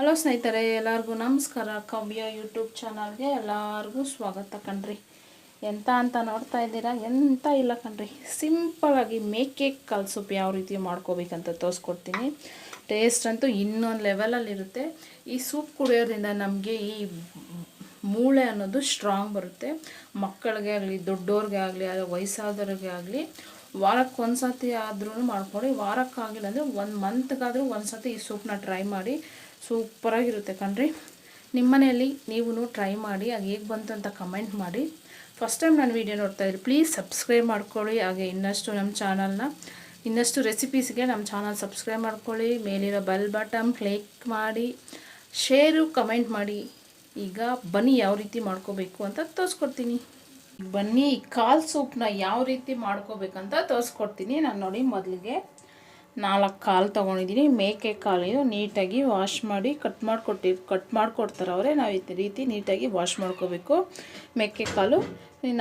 Hello ಸ್ನೇಹಿತರೆ, ಎಲ್ಲರಿಗೂ ನಮಸ್ಕಾರ. ಕವ್ಯ ಯೂಟ್ಯೂಬ್ ಚಾನಲ್ಗೆ ಎಲ್ಲರಿಗೂ ಸ್ವಾಗತ ಕಣ್ರಿ. ಎಂತ ಅಂತ ನೋಡ್ತಾ ಇದ್ದೀರಾ? ಎಂತ ಇಲ್ಲ ಕಣ್ರಿ. ಸಿಂಪಲಾಗಿ ಮೇಕೆ ಕಾಲು ಸೂಪ್ ಯಾವ ರೀತಿ ಮಾಡ್ಕೋಬೇಕಂತ ತೋರಿಸ್ಕೊಡ್ತೀನಿ. ಟೇಸ್ಟ್ ಅಂತೂ ಇನ್ನೊಂದು ಲೆವೆಲಲ್ಲಿರುತ್ತೆ ಈ ಸೂಪ್ ಕುಡಿಯೋದ್ರಿಂದ ನಮಗೆ ಈ ಮೂಳೆ ಅನ್ನೋದು ಸ್ಟ್ರಾಂಗ್ ಬರುತ್ತೆ. ಮಕ್ಕಳಿಗೆ ಆಗಲಿ ದೊಡ್ಡವ್ರಿಗೆ ಆಗಲಿ ವಯಸ್ಸಾದವ್ರಿಗೆ ಆಗಲಿ, ವಾರಕ್ಕೆ ಒಂದು ಸತಿ ಆದ್ರೂ ಮಾಡ್ಕೊಳ್ಳಿ. ವಾರಕ್ಕಾಗಿಲ್ಲ ಅಂದರೆ ಒಂದು ಮಂತ್ಗಾದರೂ ಒಂದು ಸತಿ ಈ ಸೂಪ್ನ ಟ್ರೈ ಮಾಡಿ. ಸೂಪರಾಗಿರುತ್ತೆ ಕಣ್ರಿ. ನಿಮ್ಮ ಮನೆಯಲ್ಲಿ ನೀವು ಟ್ರೈ ಮಾಡಿ, ಅದು ಹೇಗೆ ಬಂತು ಅಂತ ಕಮೆಂಟ್ ಮಾಡಿ. ಫಸ್ಟ್ ಟೈಮ್ ನಾನು ವೀಡಿಯೋ ನೋಡ್ತಾ ಇದ್ದೀನಿ ಪ್ಲೀಸ್ ಸಬ್ಸ್ಕ್ರೈಬ್ ಮಾಡ್ಕೊಳ್ಳಿ. ಹಾಗೆ ಇನ್ನಷ್ಟು ನಮ್ಮ ಚಾನಲ್ನ ಇನ್ನಷ್ಟು ರೆಸಿಪೀಸ್ಗೆ ನಮ್ಮ ಚಾನಲ್ ಸಬ್ಸ್ಕ್ರೈಬ್ ಮಾಡ್ಕೊಳ್ಳಿ. ಮೇಲಿರೋ ಬೆಲ್ ಬಟನ್ ಕ್ಲಿಕ್ ಮಾಡಿ ಶೇರು ಕಮೆಂಟ್ ಮಾಡಿ. ಈಗ ಬನ್ನಿ ಯಾವ ರೀತಿ ಮಾಡ್ಕೋಬೇಕು ಅಂತ ತೋರಿಸ್ಕೊಡ್ತೀನಿ. ಬನ್ನಿ ಕಾಲ್ ಸೂಪ್ನ ಯಾವ ರೀತಿ ಮಾಡ್ಕೋಬೇಕಂತ ತೋರಿಸ್ಕೊಡ್ತೀನಿ. ನಾನು ನೋಡಿ ಮೊದಲಿಗೆ. ನಾಲ್ಕು ಕಾಲು ತೊಗೊಂಡಿದ್ದೀನಿ ಮೇಕೆ ಕಾಲು ನೀಟಾಗಿ ವಾಶ್ ಮಾಡಿ ಕಟ್ ಮಾಡಿಕೊಟ್ಟಿ, ಕಟ್ ಮಾಡಿಕೊಡ್ತಾರೆ ಅವರೇ. ನಾವು ಈ ರೀತಿ ನೀಟಾಗಿ ವಾಶ್ ಮಾಡ್ಕೋಬೇಕು. ಮೇಕೆ ಕಾಲು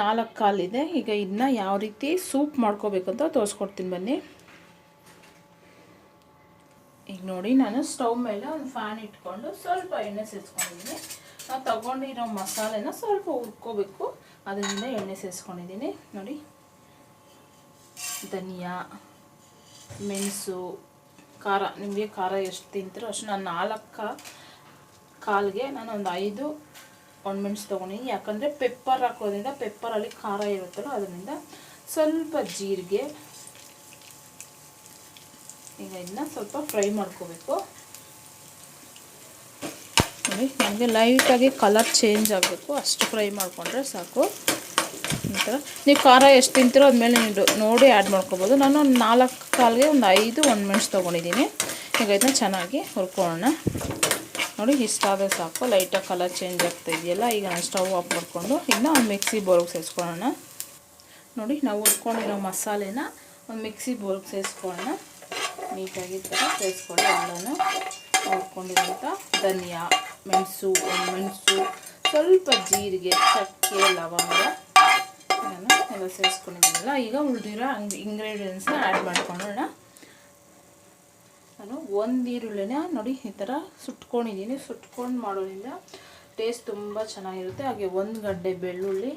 ನಾಲ್ಕು ಕಾಲಿದೆ ಈಗ ಇದನ್ನ ಯಾವ ರೀತಿ ಸೂಪ್ ಮಾಡ್ಕೋಬೇಕು ಅಂತ ತೋರಿಸ್ಕೊಡ್ತೀನಿ ಬನ್ನಿ. ಈಗ ನೋಡಿ, ನಾನು ಸ್ಟವ್ ಮೇಲೆ ಒಂದು ಫ್ಯಾನ್ ಇಟ್ಕೊಂಡು ಸ್ವಲ್ಪ ಎಣ್ಣೆ ಸೇರಿಸ್ಕೊಂಡಿದ್ದೀನಿ ನಾವು ತಗೊಂಡಿರೋ ಮಸಾಲೆನ ಸ್ವಲ್ಪ ಹುರ್ಕೋಬೇಕು. ಅದರಿಂದ ಎಣ್ಣೆ ಸೇರಿಸ್ಕೊಂಡಿದ್ದೀನಿ ನೋಡಿ, ಧನಿಯಾ. ಮೆಣಸು, ಖಾರ, ನಿಮಗೆ ಖಾರ ಎಷ್ಟು ತಿಂತೀರೋ ಅಷ್ಟು ನಾನು ನಾಲ್ಕು ಕಾಲಿಗೆ ನಾನು ಒಂದು ಐದು ಒಣಮೆಣ್ಸು ತೊಗೊಂಡಿದ್ದೀನಿ ಯಾಕಂದರೆ ಪೆಪ್ಪರ್ ಹಾಕೋದ್ರಿಂದ ಪೆಪ್ಪರಲ್ಲಿ ಖಾರ ಇರುತ್ತಲ್ಲ, ಅದರಿಂದ ಸ್ವಲ್ಪ ಜೀರಿಗೆ, ಈಗ ಇದನ್ನ ಸ್ವಲ್ಪ ಫ್ರೈ ಮಾಡ್ಕೋಬೇಕು. ನೋಡಿ, ನಮಗೆ ಲೈಟಾಗಿ ಕಲರ್ ಚೇಂಜ್ ಆಗಬೇಕು. ಅಷ್ಟು ಫ್ರೈ ಮಾಡಿಕೊಂಡ್ರೆ ಸಾಕು. ಈ ನೀವು ಖಾರ ಎಷ್ಟು ತಿಂತೀರೋ ಅದ್ಮೇಲೆ ನೀವು ನೋಡಿ ಆ್ಯಡ್ ಮಾಡ್ಕೊಬೋದು. ನಾನು ಒಂದು ನಾಲ್ಕು ಕಾಲಿಗೆ ಒಂದು ಐದು ಒಂದು ಮೆಣಸು ತೊಗೊಂಡಿದ್ದೀನಿ. ಈಗ ಇದನ್ನ ಚೆನ್ನಾಗಿ ಹುರ್ಕೊಳ್ಳೋಣ. ನೋಡಿ, ಇಷ್ಟಾದರೆ ಸಾಕು. ಲೈಟಾಗಿ ಕಲರ್ ಚೇಂಜ್ ಆಗ್ತಾ ಇದೆಯಲ್ಲ, ಈಗ ನಾನು ಸ್ಟವ್ ಆಫ್ ಮಾಡಿಕೊಂಡು ಇನ್ನು ಒಂದು ಮಿಕ್ಸಿ ಬೋರ್ಗೆ ಸೇರಿಸ್ಕೊಳ್ಳೋಣ. ನೋಡಿ, ನಾವು ಹುರ್ಕೊಂಡಿರೋ ಮಸಾಲೆನ ಒಂದು ಮಿಕ್ಸಿ ಬೋರ್ಗೆ ಸೇರಿಸ್ಕೊಳ್ಳೋಣ. ನೀಟಾಗಿ ಥರ ಸೇರಿಸ್ಕೊಂಡು ಎಲ್ಲನೂ ಹುರ್ಕೊಂಡಿರೋಂಥ ಧನಿಯಾ, ಮೆಣಸು ಮೆಣಸು, ಸ್ವಲ್ಪ ಜೀರಿಗೆ, ಚಕ್ಕೆ, ಲವಂಗ ನಾನು ಎಲ್ಲ ಸೇರಿಸ್ಕೊಂಡಿದ್ದೀನಲ್ಲ ಈಗ ಉಳಿದಿರೋ ಅಂಗ್ ಇಂಗ್ರೀಡಿಯೆಂಟ್ಸ್ನ ಆ್ಯಡ್ ಮಾಡ್ಕೊಳ್ಳೋಣ ನಾನು ಒಂದು ಈರುಳ್ಳಿನ ನೋಡಿ, ಈ ಥರ ಸುಟ್ಕೊಂಡಿದ್ದೀನಿ. ಸುಟ್ಕೊಂಡು ಮಾಡೋದ್ರಿಂದ ಟೇಸ್ಟ್ ತುಂಬ ಚೆನ್ನಾಗಿರುತ್ತೆ. ಹಾಗೆ ಒಂದು ಗಡ್ಡೆ ಬೆಳ್ಳುಳ್ಳಿ,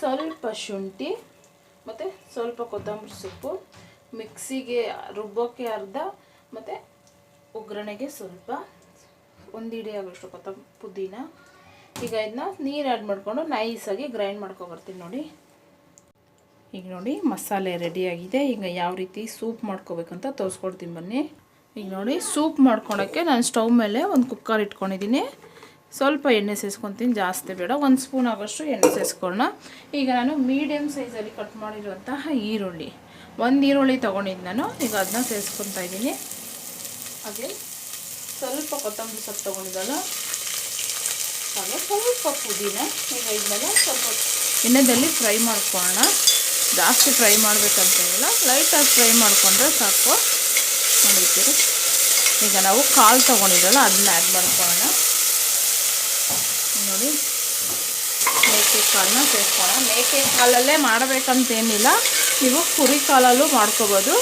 ಸ್ವಲ್ಪ ಶುಂಠಿ, ಮತ್ತು ಸ್ವಲ್ಪ ಕೊತ್ತಂಬರಿ ಸೊಪ್ಪು, ಮಿಕ್ಸಿಗೆ ರುಬ್ಬೋಕ್ಕೆ ಅರ್ಧ, ಮತ್ತು ಒಗ್ಗರಣೆಗೆ ಸ್ವಲ್ಪ, ಒಂದು ಇಡಿ ಆಗೋಷ್ಟು ಕೊತ್ತಂಬ, ಪುದೀನ ಈಗ ಇದನ್ನ ನೀರು ಆ್ಯಡ್ ಮಾಡಿಕೊಂಡು ನೈಸಾಗಿ ಗ್ರೈಂಡ್ ಮಾಡ್ಕೊಬರ್ತೀನಿ ನೋಡಿ. ಈಗ ನೋಡಿ ಮಸಾಲೆ ರೆಡಿಯಾಗಿದೆ ಈಗ ಯಾವ ರೀತಿ ಸೂಪ್ ಮಾಡ್ಕೋಬೇಕಂತ ತೋರಿಸ್ಕೊಡ್ತೀನಿ ಬನ್ನಿ. ಈಗ ನೋಡಿ ಸೂಪ್ ಮಾಡ್ಕೊಳಕ್ಕೆ ನಾನು ಸ್ಟವ್ ಮೇಲೆ ಒಂದು ಕುಕ್ಕರ್ ಇಟ್ಕೊಂಡಿದ್ದೀನಿ. ಸ್ವಲ್ಪ ಎಣ್ಣೆ ಸೇರಿಸ್ಕೊತೀನಿ ಜಾಸ್ತಿ ಬೇಡ. ಒಂದು ಸ್ಪೂನ್ ಆಗೋಷ್ಟು ಎಣ್ಣೆ ಸೇರಿಸ್ಕೊಳ್ಳೋಣ ಈಗ ನಾನು ಮೀಡಿಯಮ್ ಸೈಜಲ್ಲಿ ಕಟ್ ಮಾಡಿರುವಂತಹ ಈರುಳ್ಳಿ. ಒಂದು ಈರುಳ್ಳಿ ತೊಗೊಂಡಿದ್ದು ನಾನು. ಈಗ ಅದನ್ನ ಸೇರಿಸ್ಕೊತಾ ಇದ್ದೀನಿ. ಹಾಗೆ ಸ್ವಲ್ಪ ಕೊತ್ತಂಬರಿ ಸೊಪ್ಪು ತೊಗೊಂಡಿದ್ದಲ್ಲ ಹಾಗೆ ಸ್ವಲ್ಪ ಪುದೀನ ಈಗ ಇದನ್ನೆಲ್ಲ ಸ್ವಲ್ಪ ಎಣ್ಣೆದಲ್ಲಿ ಫ್ರೈ ಮಾಡ್ಕೊಳ್ಳೋಣ. ಜಾಸ್ತಿ ಫ್ರೈ ಮಾಡಬೇಕಂತೇನಿಲ್ಲ ಲೈಟಾಗಿ ಫ್ರೈ ಮಾಡಿಕೊಂಡ್ರೆ ಸಾಕು. ನೋಡಿದ್ದೀರಿ? ಈಗ ನಾವು ಕಾಲು ತೊಗೊಂಡಿದ್ರಲ್ಲ ಅದನ್ನ ಆ್ಯಡ್ ಮಾಡ್ಕೊಳ್ಳೋಣ. ನೋಡಿ. ಮೇಕೆ ಕಾಲನ್ನ ಸೇರಿಸ್ಕೊಳ್ಳೋಣ ಮೇಕೆ ಕಾಲಲ್ಲೇ ಮಾಡಬೇಕಂತೇನಿಲ್ಲ. ನೀವು ಕುರಿ ಕಾಲಲ್ಲೂ ಮಾಡ್ಕೋಬೋದು.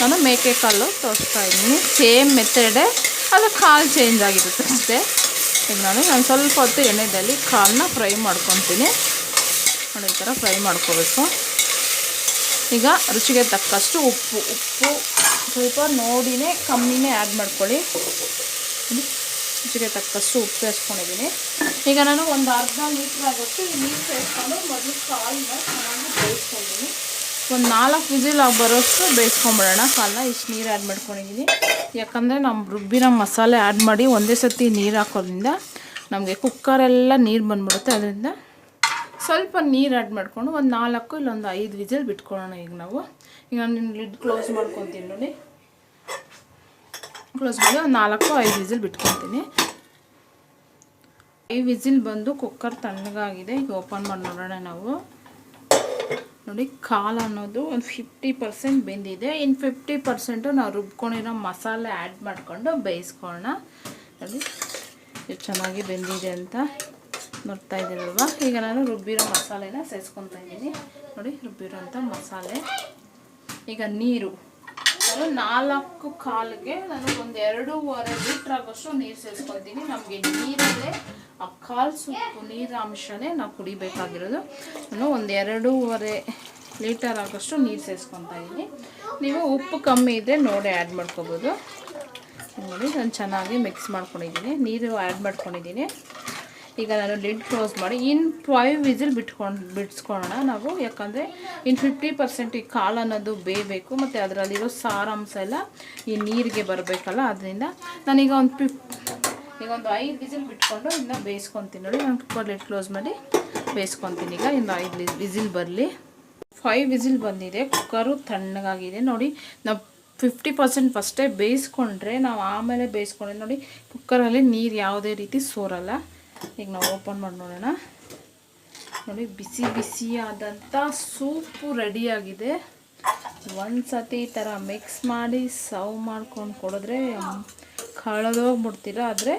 ನಾನು ಮೇಕೆ ಕಾಲು ತೋರಿಸ್ತಾ ಇದ್ದೀನಿ. ಸೇಮ್ ಮೆಥಡೇ ಅದು ಕಾಲು ಚೇಂಜ್ ಆಗಿರುತ್ತೆ ಅಷ್ಟೇ. ಈಗ ನಾನು ನಾನು ಸ್ವಲ್ಪ ಹೊತ್ತು ಎಣ್ಣೆದಲ್ಲಿ ಕಾಳನ್ನ ಫ್ರೈ ಮಾಡ್ಕೊತೀನಿ. ನೋಡಿ, ಈ ಥರ ಫ್ರೈ ಮಾಡ್ಕೋಬೇಕು. ಈಗ ರುಚಿಗೆ ತಕ್ಕಷ್ಟು ಉಪ್ಪು ಉಪ್ಪು ಸ್ವಲ್ಪ ನೋಡಿನೇ ಕಮ್ಮಿನೇ ಆ್ಯಡ್ ಮಾಡ್ಕೊಳ್ಳಿ. ರುಚಿಗೆ ತಕ್ಕಷ್ಟು ಉಪ್ಪು ಸೇರಿಸ್ಕೊಂಡಿದ್ದೀನಿ ಈಗ ನಾನು ಒಂದು ಅರ್ಧ ಲೀಟ್ರ್ ಆಗುತ್ತೆ ನೀರು ಸೇರಿಸ್ಕೊಂಡು ಮೊದಲು ಕಾಲನ್ನ ಚೆನ್ನಾಗಿ ಬೇಯಿಸ್ಕೊಂಡಿದ್ದೀನಿ. ಒಂದು ನಾಲ್ಕು ವಿಜಿಲ್ ಆಗಿ ಬರೋಷ್ಟು ಬೇಯಿಸ್ಕೊಂಬಿಡೋಣ. ಕಾಲನ್ನ ಇಷ್ಟು ನೀರು ಆ್ಯಡ್ ಮಾಡ್ಕೊಂಡಿದ್ದೀನಿ. ಯಾಕಂದರೆ ನಮ್ಮ ರುಬ್ಬಿನ ಮಸಾಲೆ ಆ್ಯಡ್ ಮಾಡಿ ಒಂದೇ ಸತಿ ನೀರು ಹಾಕೋದ್ರಿಂದ ನಮಗೆ ಕುಕ್ಕರೆಲ್ಲ ನೀರು ಬಂದ್ಬಿಡುತ್ತೆ. ಅದರಿಂದ ಸ್ವಲ್ಪ ನೀರು ಆ್ಯಡ್ ಮಾಡಿಕೊಂಡು ಒಂದು ನಾಲ್ಕು ಇಲ್ಲೊಂದು ಐದು ವಿಜಲ್ ಬಿಟ್ಕೊಳ್ಳೋಣ ಈಗ ನಾವು. ಈಗ ನಾನು ಲಿಡ್ ಕ್ಲೋಸ್ ಮಾಡ್ಕೊತೀನಿ ನೋಡಿ. ಕ್ಲೋಸ್ ಮಾಡಿ ಒಂದು ನಾಲ್ಕು ಐದು ವಿಸಿಲ್ ಬಿಟ್ಕೊತೀನಿ. ಐದು ವಿಜಿಲ್ ಬಂದು ಕುಕ್ಕರ್ ತಣ್ಣಗಾಗಿದೆ. ಈಗ ಓಪನ್ ಮಾಡಿ ನೋಡೋಣ ನಾವು. ನೋಡಿ, ಕಾಲು ಅನ್ನೋದು ಒಂದು ಫಿಫ್ಟಿ ಪರ್ಸೆಂಟ್ ಬೆಂದಿದೆ. ಇನ್ನು ಫಿಫ್ಟಿ ಪರ್ಸೆಂಟು ನಾವು ರುಬ್ಕೊಂಡಿರೋ ಮಸಾಲೆ ಆ್ಯಡ್ ಮಾಡಿಕೊಂಡು ಬೇಯಿಸ್ಕೊಳ್ಳೋಣ. ನೋಡಿ ಚೆನ್ನಾಗಿ ಬೆಂದಿದೆ ಅಂತ ನೋಡ್ತಾ ಇದ್ದೀರಲ್ವ? ಈಗ ನಾನು ರುಬ್ಬಿರೋ ಮಸಾಲೆನ ಸೇರಿಸ್ಕೊತಾ ಇದ್ದೀನಿ. ನೋಡಿ, ರುಬ್ಬಿರೋಂಥ ಮಸಾಲೆ. ಈಗ ನೀರು. ನಾನು ನಾಲ್ಕು ಕಾಲಿಗೆ ನಾನು ಒಂದು ಎರಡೂವರೆ ಲೀಟ್ರ್ ಆಗೋಷ್ಟು ನೀರು ಸೇರಿಸ್ಕೊತೀನಿ ನಮಗೆ ನೀರಲ್ಲೇ ಆ ಕಾಲು ಸೂಪು ನೀರಾಂಶನೇ ನಾವು ಕುಡಿಬೇಕಾಗಿರೋದು. ನಾನು ಒಂದು ಎರಡೂವರೆ ಲೀಟರ್ ಆಗೋಷ್ಟು ನೀರು ಸೇರಿಸ್ಕೊತಾ ಇದ್ದೀನಿ. ನೀವು ಉಪ್ಪು ಕಮ್ಮಿ ಇದ್ದರೆ ನೋಡಿ ಆ್ಯಡ್ ಮಾಡ್ಕೋಬೋದು. ನೋಡಿ, ನಾನು ಚೆನ್ನಾಗಿ ಮಿಕ್ಸ್ ಮಾಡ್ಕೊಂಡಿದ್ದೀನಿ. ನೀರು ಆ್ಯಡ್ ಮಾಡ್ಕೊಂಡಿದ್ದೀನಿ. ಈಗ ನಾನು ಲಿಡ್ ಕ್ಲೋಸ್ ಮಾಡಿ ಇನ್ನು ಫೈವ್ ವಿಸಿಲ್ ಬಿಟ್ಕೊಂಡು, ಬಿಡಿಸ್ಕೊಳ್ಳೋಣ ನಾವು. ಯಾಕಂದರೆ ಇನ್ನು ಫಿಫ್ಟಿ ಪರ್ಸೆಂಟ್ ಈ ಕಾಳು ಅನ್ನೋದು ಬೇಯಬೇಕು, ಮತ್ತು ಅದರಲ್ಲಿರೋ ಸಾರಾಂಶ ಎಲ್ಲ ಈ ನೀರಿಗೆ ಬರಬೇಕಲ್ಲ, ಅದರಿಂದ ನಾನೀಗ ಒಂದು ಫಿಫ್ ಈಗ ಒಂದು ಐದು ವಿಸಿಲ್ ಬಿಟ್ಕೊಂಡು ಇನ್ನು ಬೇಯಿಸ್ಕೊತೀನಿ ನೋಡಿ, ನಾನು ಕುಕ್ಕರ್ ಲಿಡ್ ಕ್ಲೋಸ್ ಮಾಡಿ ಬೇಯಿಸ್ಕೊತೀನಿ. ಈಗ ಇನ್ನು ಐದು ವಿಸಿಲ್ ಬರಲಿ. ಫೈವ್ ವಿಸಿಲ್ ಬಂದಿದೆ ಕುಕ್ಕರು ತಣ್ಣಗಾಗಿದೆ. ನೋಡಿ, ನಾವು ಫಿಫ್ಟಿ ಪರ್ಸೆಂಟ್ ಫಸ್ಟೇ ಬೇಯಿಸ್ಕೊಂಡ್ರೆ ನಾವು ಆಮೇಲೆ ಬೇಯಿಸ್ಕೊಂಡ್ರೆ ನೋಡಿ ಕುಕ್ಕರಲ್ಲಿ ನೀರು ಯಾವುದೇ ರೀತಿ ಸೋರಲ್ಲ. ಈಗ ನಾವು ಓಪನ್ ಮಾಡಿ ನೋಡೋಣ. ನೋಡಿ, ಬಿಸಿ ಬಿಸಿಯಾದಂಥ ಸೂಪು ರೆಡಿಯಾಗಿದೆ. ಒಂದು ಸತಿ ಈ ಥರ ಮಿಕ್ಸ್ ಮಾಡಿ ಸರ್ವ್ ಮಾಡ್ಕೊಂಡು ಕೊಡಿದ್ರೆ ಕಳೆದೋಗ್ಬಿಡ್ತೀರ ಆದರೆ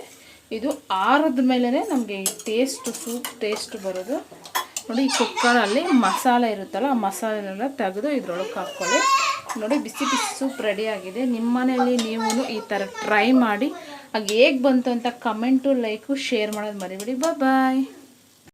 ಇದು ಆರದ ಮೇಲೇ ನಮಗೆ ಈ ಟೇಸ್ಟ್ ಸೂಪ್ ಟೇಸ್ಟ್ ಬರೋದು. ನೋಡಿ, ಈ ಕುಕ್ಕರಲ್ಲಿ ಮಸಾಲೆ ಇರುತ್ತಲ್ಲ, ಆ ಮಸಾಲೆನೆಲ್ಲ ತೆಗೆದು ಇದ್ರೊಳಗೆ ಹಾಕ್ಕೊಳ್ಳಿ. ನೋಡಿ, ಬಿಸಿ ಬಿಸಿ ಸೂಪ್ ರೆಡಿಯಾಗಿದೆ ನಿಮ್ಮ ಮನೆಯಲ್ಲಿ ನೀವು ಈ ಥರ ಟ್ರೈ ಮಾಡಿ. ಹಾಗೆ ಹೇಗೆ ಬಂತು ಅಂತ ಕಮೆಂಟು ಲೈಕು ಶೇರ್ ಮಾಡೋದು ಮರಿಬೇಡಿ. ಬಾಯ್